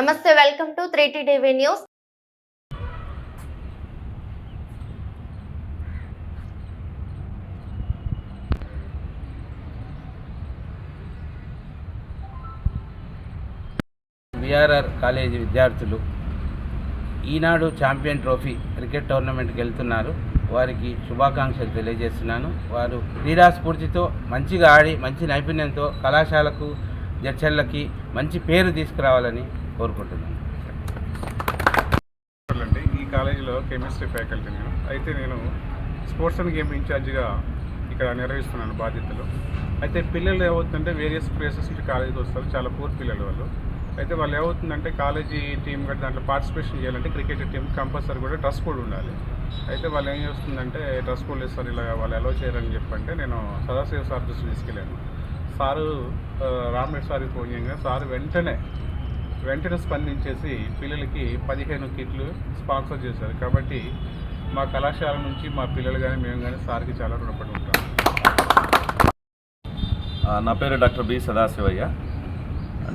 నమస్తే welcome to three TV news. VRR college విద్యార్థులు ఈనాడు champion trophy cricket టోర్నమెంట్కి వెళ్తున్నారు. వారికి శుభాకాంక్షలు తెలియజేస్తున్నాను. వారు క్రీడా స్ఫూర్తితో మంచిగా ఆడి మంచి నైపుణ్యంతో కళాశాలకు జడ్చర్లకి మంచి పేరు తీసుకురావాలని కోరుకుంటున్నాను. ఈ కాలేజీలో కెమిస్ట్రీ ఫ్యాకల్టీ నేను. అయితే నేను స్పోర్ట్స్ అండ్ గేమ్ ఇన్ఛార్జిగా ఇక్కడ నిర్వహిస్తున్నాను బాధ్యతలు. అయితే పిల్లలు ఏమవుతుందంటే వేరియస్ ప్లేసెస్ నుంచి కాలేజీకి వస్తారు చాలా పూర్ పిల్లలు వాళ్ళు. అయితే వాళ్ళు ఏమవుతుందంటే కాలేజీ టీం కూడా దాంట్లో పార్టిసిపేషన్ చేయాలంటే క్రికెట్ టీం కంపల్సరీ కూడా డ్రెస్ కోడ్ ఉండాలి. అయితే వాళ్ళు ఏం చేస్తుందంటే డ్రెస్ కోడ్ ఇస్తారు ఇలా వాళ్ళు ఎలా చేయరని చెప్పంటే నేను సదాశివ సార్ దృష్టి తీసుకెళ్ళాను. సారు ఆ, సార్కి ఫోన్ చేయగా సార్ వెంటనే వెంటనే స్పందించేసి పిల్లలకి పదిహేను కిట్లు స్పాన్సర్ చేశారు. కాబట్టి మా కళాశాల నుంచి మా పిల్లలు కానీ మేము కానీ సార్కి చాలా రుణపడి ఉంటాం. నా పేరు doctor B Sadasivayya.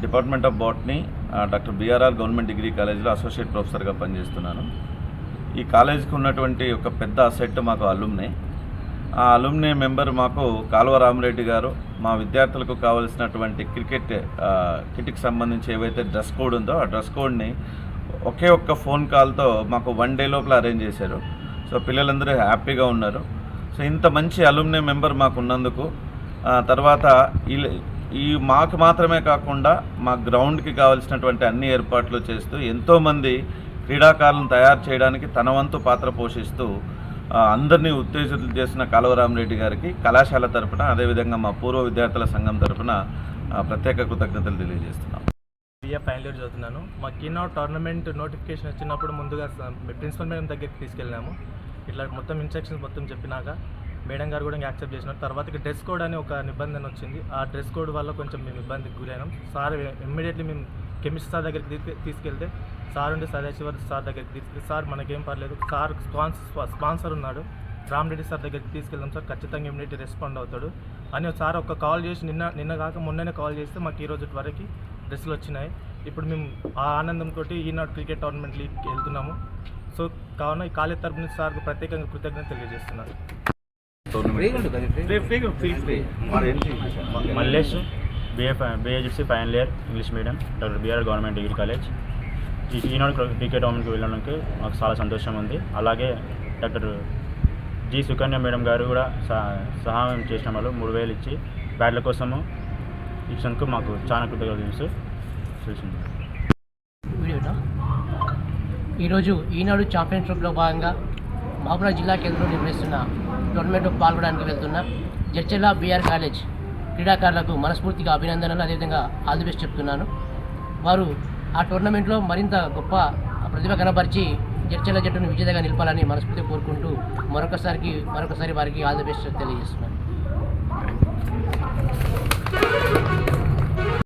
Department of botany doctor B R R government degree కాలేజీలో అసోసియేట్ ప్రొఫెసర్గా పనిచేస్తున్నాను. ఈ కాలేజీకి ఉన్నటువంటి ఒక పెద్ద అసెట్ మాకు అలుమ్నే ఆ అలుమ్నే మెంబర్ మాకు కాలువ రామరెడ్డి గారు మా విద్యార్థులకు కావలసినటువంటి క్రికెట్ కిట్కి సంబంధించి ఏవైతే డ్రెస్ కోడ్ ఉందో ఆ డ్రెస్ కోడ్ని ఒకే ఒక్క ఫోన్ కాల్తో మాకు వన్ డే లోపల అరేంజ్ చేశారు. సో పిల్లలందరూ హ్యాపీగా ఉన్నారు. సో ఇంత మంచి అలుమ్నే మెంబర్ మాకు ఉన్నందుకు తర్వాత ఈ- ఈ మాకు మాత్రమే కాకుండా మా గ్రౌండ్కి కావాల్సినటువంటి అన్ని ఏర్పాట్లు చేస్తూ ఎంతోమంది క్రీడాకారులను తయారు చేయడానికి తన వంతు పాత్ర పోషిస్తూ అందరినీ ఉత్తేజితులు చేసిన కాలువరామరెడ్డి గారికి కళాశాల తరపున అదేవిధంగా మా పూర్వ విద్యార్థుల సంఘం తరపున ప్రత్యేక కృతజ్ఞతలు తెలియజేస్తున్నాం. బిఏ ఫైనల్ ఇయర్ చదువుతున్నాను. మా కిన్నౌట్ టోర్నమెంట్ నోటిఫికేషన్ వచ్చినప్పుడు ముందుగా ప్రిన్సిపల్ మేడం దగ్గరికి తీసుకెళ్ళాము. ఇట్లా మొత్తం ఇన్స్ట్రక్షన్స్ మొత్తం చెప్పినాక మేడం గారు కూడా యాక్సెప్ట్ చేసినారు. తర్వాత డ్రెస్ కోడ్ అని ఒక నిబంధన వచ్చింది. ఆ డ్రెస్ కోడ్ వల్ల కొంచెం మేము ఇబ్బందికి గురైనాం. సార్ ఇమ్మీడియట్లీ మేము కెమిస్ట్ సార్ దగ్గరికి తీసుకె- తీసుకెళ్తే సార్ ఉండి సదాశివర్ సార్ దగ్గరికి తీసుకెళ్తే సార్ మనకేం పర్లేదు. సార్ స్పాన్సర్ స్పాన్సర్ ఉన్నాడు. రామరెడ్డి సార్ దగ్గరికి తీసుకెళ్దాం సార్ ఖచ్చితంగా ఇమ్మీడియట్ రెస్పాండ్ అవుతాడు. అని సార్ ఒక కాల్ చేసి నిన్న నిన్న కాక మొన్ననే కాల్ చేస్తే మాకు ఈ రోజు వరకు డ్రెస్సులు వచ్చినాయి. ఇప్పుడు మేము ఆ ఆనందంతో ఈనాడు క్రికెట్ టోర్నమెంట్ లీగ్కి వెళ్తున్నాము. సో కావున ఈ కాలేజ్ తరపు నుంచి సార్కు ప్రత్యేకంగా కృతజ్ఞత తెలియజేస్తున్నాను. Mallesh B A B A G C final year English medium doctor B R government degree college ఈ ఈనాడు క్రికెట్ టోర్నమెంట్కి వెళ్ళడానికి మాకు చాలా సంతోషం ఉంది. అలాగే డాక్టర్ జి సుకన్య మేడం గారు కూడా సహా- సహాయం చేసిన వాళ్ళు మూడు వేలు ఇచ్చి బ్యాట్ల కోసము ఇచ్చినందుకు మాకు చాలా కృతజ్ఞతలు చూసింది. తెలిసింది ఈరోజు ఈనాడు ఛాంపియన్షిప్లో భాగంగా మహబూబాబాద్ జిల్లా కేంద్రంలో నిర్వహిస్తున్న టోర్నమెంట్ పాల్గొనడానికి వెళ్తున్న జడ్చెల్లా బీఆర్ కాలేజ్ క్రీడాకారులకు మనస్ఫూర్తిగా అభినందనలు. అదేవిధంగా ఆల్ ది బెస్ట్ చెప్తున్నాను. వారు ఆ టోర్నమెంట్లో మరింత గొప్ప ప్రతిభ కనబరిచి జడ్చల జట్టును విజేతగా నిలపాలని మనస్ఫూర్తిగా కోరుకుంటూ మరొకసారికి మరొకసారి వారికి ఆల్ ది బెస్ట్ తెలియజేస్తున్నాను.